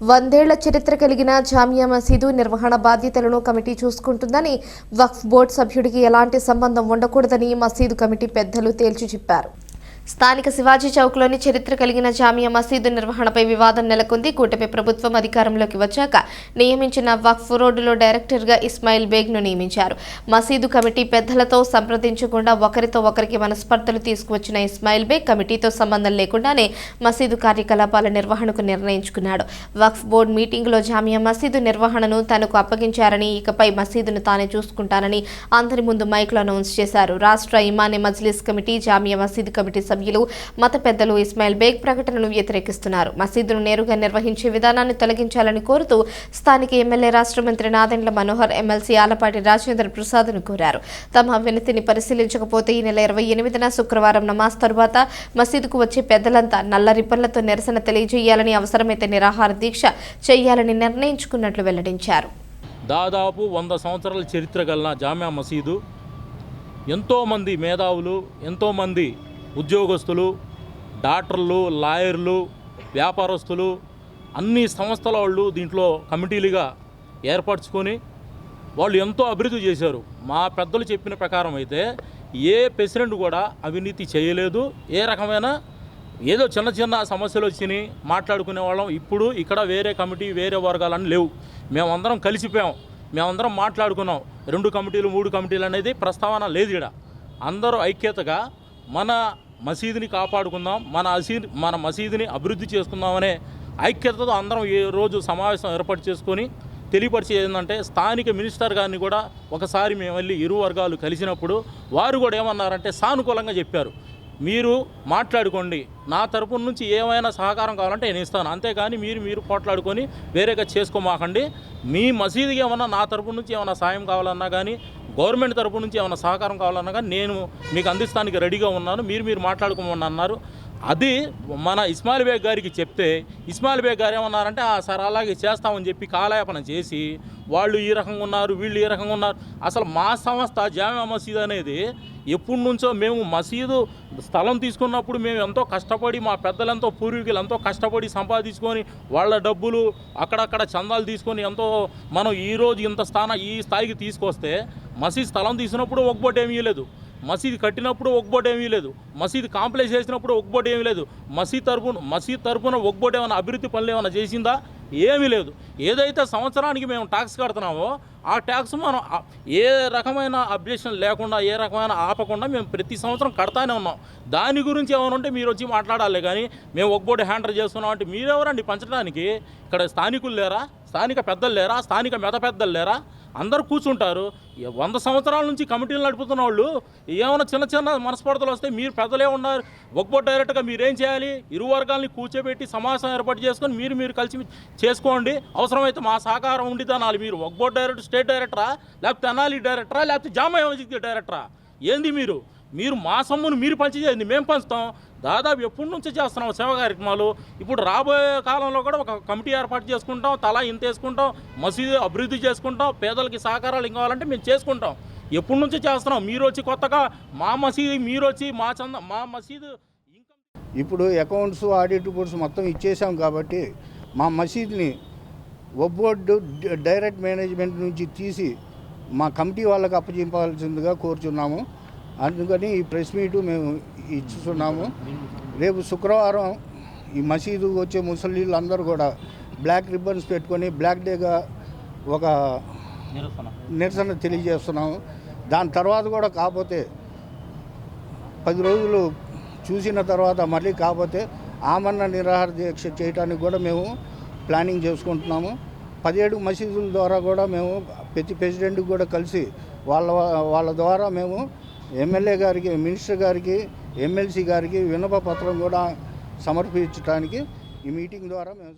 వందేళ్ళ చరిత్ర కలిగిన జామియా మసీదు నిర్వహణ బాధ్యతలను కమిటీ చూసుకుంటుందని వక్ఫ్ బోర్డు సభ్యుడికి ఎలాంటి సంబంధం ఉండకూడదని మసీదు కమిటీ పెద్దలు తేల్చి చెప్పారు. స్థానిక శివాజీ చౌక్లోని చరిత్ర కలిగిన జామియా మసీదు నిర్వహణపై వివాదం నెలకొంది. కూటమి ప్రభుత్వం అధికారంలోకి వచ్చాక నియమించిన వక్ఫ్ రోడ్డులో డైరెక్టర్గా ఇస్మాయిల్ బేగ్ను నియమించారు. మసీదు కమిటీ పెద్దలతో సంప్రదించకుండా ఒకరితో ఒకరికి మనస్పర్ధలు తీసుకువచ్చిన ఇస్మాయిల్ బేగ్ కమిటీతో సంబంధం లేకుండానే మసీదు కార్యకలాపాల నిర్వహణకు నిర్ణయించుకున్నాడు. వక్ఫ్ బోర్డు మీటింగ్లో జామియా మసీదు నిర్వహణను తనకు అప్పగించారని ఇకపై మసీదును తానే చూసుకుంటానని అందరి ముందు మైక్లో అనౌన్స్ చేశారు. రాష్ట్ర ఇమానే మజ్లిస్ కమిటీ జామియా మసీదు కమిటీ సభ్యులు మత పెద్దలు ఇస్మాయిల్ బేగ్ ప్రకటనను వ్యతిరేకిస్తున్నారు. మసీదును నేరుగా నిర్వహించే విధానాన్ని తొలగించాలని కోరుతూ స్థానిక ఎమ్మెల్యే రాష్ట్ర మంత్రి నాదెండ్ల మనోహర్ ఎమ్మెల్సీ ఆలపాటి రాజేంద్ర ప్రసాద్ను కోరారు. తమ వినతిని పరిశీలించకపోతే ఈ నెల ఇరవై ఎనిమిదిన శుక్రవారం నమాజ్ తరువాత మసీదుకు వచ్చే పెద్దలంతా నల్ల రిబ్బన్లతో నిరసన తెలియజేయాలని అవసరమైతే నిరాహార దీక్ష చేయాలని నిర్ణయించుకున్నట్లు వెల్లడించారు. దాదాపు వంద సంవత్సరాల చరిత్ర గల జామియా మసీదు. ఎంతోమంది మేధావులు ఎంతోమంది ఉద్యోగస్తులు డాక్టర్లు లాయర్లు వ్యాపారస్తులు అన్ని సంస్థల వాళ్ళు దీంట్లో కమిటీలుగా ఏర్పరచుకొని వాళ్ళు ఎంతో అభివృద్ధి చేశారు. మా పెద్దలు చెప్పిన ప్రకారం అయితే ఏ ప్రెసిడెంట్ కూడా అవినీతి చేయలేదు. ఏ రకమైన ఏదో చిన్న చిన్న సమస్యలు వచ్చినాయి మాట్లాడుకునే వాళ్ళం. ఇప్పుడు ఇక్కడ వేరే కమిటీ వేరే వర్గాలని లేవు. మేమందరం కలిసిపోయాం. మేమందరం మాట్లాడుకున్నాం. రెండు కమిటీలు మూడు కమిటీలు అనేది ప్రస్తావన లేదు ఇక్కడ అందరూ ఐక్యతగా మన మసీదుని కాపాడుకుందాం మన అసీ మన మసీదుని అభివృద్ధి చేసుకుందామనే ఐక్యతతో అందరం ఈ రోజు సమావేశం ఏర్పాటు చేసుకొని తెలియపరిచేది ఏంటంటే స్థానిక మినిస్టర్ గారిని కూడా ఒకసారి మేము వెళ్ళి ఇరు వర్గాలు కలిసినప్పుడు వారు కూడా ఏమన్నారంటే సానుకూలంగా చెప్పారు. మీరు మాట్లాడుకోండి నా తరపున నుంచి ఏమైనా సహకారం కావాలంటే నేను ఇస్తాను. అంతేకాని మీరు మీరు పోట్లాడుకొని వేరేగా చేసుకోమాకండి. మీ మసీదుకి ఏమన్నా నా తరపు నుంచి ఏమైనా సాయం కావాలన్నా కానీ గవర్నమెంట్ తరపు నుంచి ఏమైనా సహకారం కావాలన్నా కానీ నేను మీకు అందిస్తానికి రెడీగా ఉన్నాను. మీరు మీరు మాట్లాడుకోమని అన్నారు. అది మన ఇస్మాయిల్ బేగ్ గారికి చెప్తే ఇస్మాయిల్ బేగ్ గారు ఏమన్నారంటే "ఆ, సార్ అలాగే చేస్తామని చెప్పి కాలయాపన చేసి వాళ్ళు ఈ రకంగా ఉన్నారు వీళ్ళు ఈ రకంగా ఉన్నారు. అసలు మా సంస్థ జామా మసీద్ అనేది ఎప్పటి నుంచో మేము మసీదు స్థలం తీసుకున్నప్పుడు మేము ఎంతో కష్టపడి మా పెద్దలెంతో పూర్వీకులు ఎంతో కష్టపడి సంపాదించుకొని వాళ్ళ డబ్బులు అక్కడక్కడ చందాలు తీసుకొని ఎంతో మనం ఈరోజు ఇంత స్థానం ఈ స్థాయికి తీసుకొస్తే మసీద్ స్థలం తీసినప్పుడు ఒక ఏమీ లేదు. మసీద్ కట్టినప్పుడు ఒక ఏమీ లేదు. మసీద్ కాంప్లెక్స్ చేసినప్పుడు ఒక బోట్ ఏమీ లేదు. మసీద్ తరపున మసీద్ తరపున ఒక బోట్ ఏమైనా అభివృద్ధి పనులు ఏమైనా చేసిందా? ఏమీ లేదు. ఏదైతే సంవత్సరానికి మేము ట్యాక్స్ కడుతున్నామో ఆ ట్యాక్స్ మనం ఏ రకమైన అబ్జెక్షన్ లేకుండా ఏ రకమైన ఆపకుండా మేము ప్రతి సంవత్సరం కడతానే ఉన్నాం. దాని గురించి ఏమైనా ఉంటే మీరు వచ్చి మాట్లాడాలి కానీ మేము ఒక బోర్డు హ్యాండల్ చేస్తున్నాం అంటే మీరెవరండి పంచడానికి? ఇక్కడ స్థానికులు లేరా? స్థానిక పెద్దలు లేరా? స్థానిక మెత పెద్దలు లేరా? అందరూ కూర్చుంటారు. వంద సంవత్సరాల నుంచి కమిటీలు నడుపుతున్న వాళ్ళు ఏమైనా చిన్న చిన్న మనస్పర్ధలు వస్తే మీరు పెద్దలే ఉన్నారు. ఒక్కొక్క డైరెక్ట్గా మీరేం చేయాలి? ఇరు వర్గాల్ని కూర్చోబెట్టి సమావేశం ఏర్పాటు చేసుకొని మీరు మీరు కలిసి చేసుకోండి. అవసరమైతే మా సహకారం ఉండిదనాలి మీరు ఒక్కొక్క డైరెక్టర్ స్టేట్ డైరెక్టరా? లేకపోతే తెనాలి డైరెక్టరా? లేకపోతే జామా డైరెక్టరా? ఏంది మీరు? మీరు మా సొమ్మును మీరు పంచేది మేము పంచుతాం. దాదాపు ఎప్పటి నుంచి చేస్తున్నాం సేవ కార్యక్రమాలు? ఇప్పుడు రాబోయే కాలంలో కూడా ఒక కమిటీ ఏర్పాటు చేసుకుంటాం తలా ఇంత వేసుకుంటాం మసీదు అభివృద్ధి చేసుకుంటాం పేదలకి సహకారాలు ఇంకా కావాలంటే మేము చేసుకుంటాం. ఎప్పటి నుంచి చేస్తున్నాం మీరు వచ్చి కొత్తగా మా మసీదు మీరు వచ్చి మా చంద మా మసీదు ఇప్పుడు అకౌంట్స్ ఆడిట్ రిపోర్ట్స్ మొత్తం ఇచ్చేసాం కాబట్టి మా మసీద్ని ఒబ్బోర్డు డైరెక్ట్ మేనేజ్మెంట్ నుంచి తీసి మా కమిటీ వాళ్ళకి అప్పచెప్పాల్సిందిగా కోరుచున్నాము. అందుకని ఈ ప్రెస్ మీటు మేము ఇస్తున్నాము రేపు శుక్రవారం ఈ మసీదు వచ్చే ముసలిళ్ళు అందరూ కూడా బ్లాక్ రిబ్బన్స్ పెట్టుకొని బ్లాక్ డేగా ఒక నిరసన తెలియజేస్తున్నాము. దాని తర్వాత కూడా కాకపోతే పది రోజులు చూసిన తర్వాత మళ్ళీ కాకపోతే ఆమరణ నిరాహార దీక్ష చేయడానికి కూడా మేము ప్లానింగ్ చేసుకుంటున్నాము. పదిహేడు మసీదుల ద్వారా కూడా మేము ప్రతి ప్రెసిడెంట్కి కూడా కలిసి వాళ్ళ వాళ్ళ ద్వారా మేము ఎమ్మెల్యే గారికి మినిస్టర్ గారికి ఎమ్మెల్సీ గారికి వినప పత్రం కూడా సమర్పించడానికి ఈ మీటింగ్ ద్వారా మేము